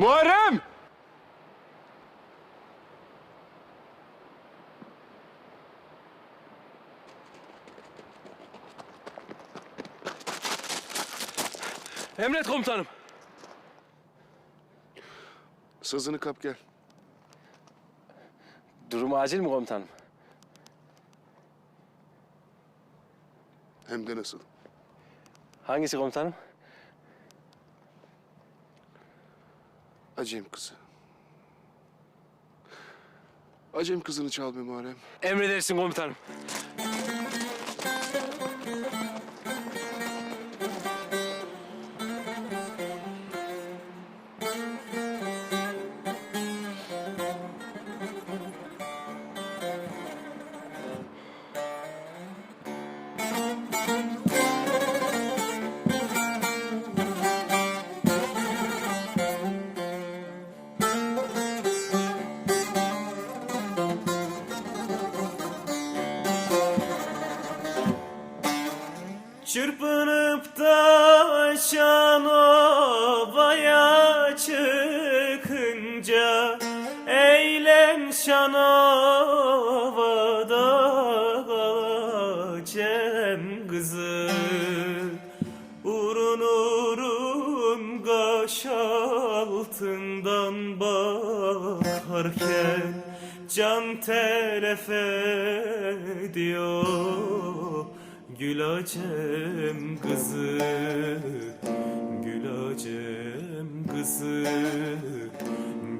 Muharrem! Emret komutanım. Sazını kap gel. Durum acil mi komutanım? Hem de nasıl. Hangisi komutanım? Acem kızı. Acem kızını çal be Muharrem. Emredersin komutanım. Çırpınıp da Şanova'ya çıkınca Eğlen Şanova'da Cem kızı. Urun urun kaş altından bakarken Can telef ediyor Gül acem kızı Gül acem kızı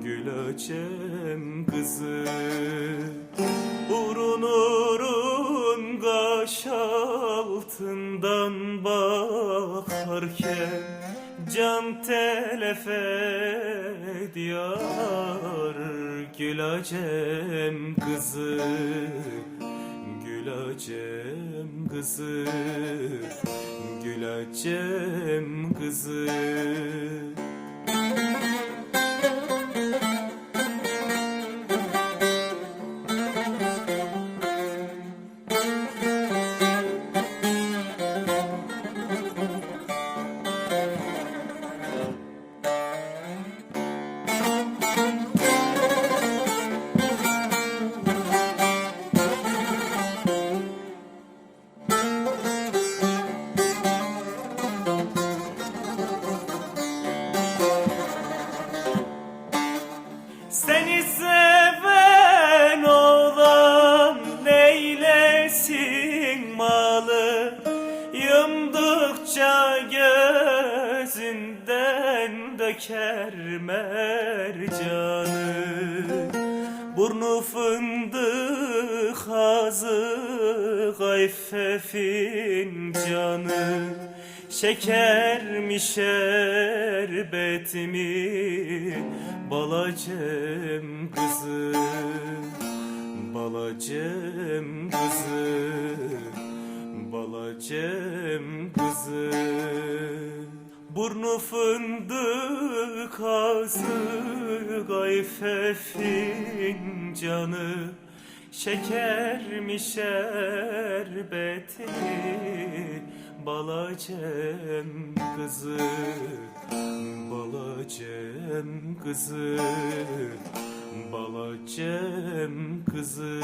Gül acem kızı. Urun urun kaş altından bakarken Can telef ediyor Gül acem kızı Gül acem kızı Gül acem kızı Seni seven olan neylesin malı? Yımdıkça gözünden döker mercanı. Burnu fındık ağzı gayfe fincanı Şeker mi şerbet mi? Balacem kızı Balacem kızı Balacem kızı. Burnu fındık ağzı gayfe fincanı Şeker mi şerbet mi balacem kızı Balacem kızı Balacem kızı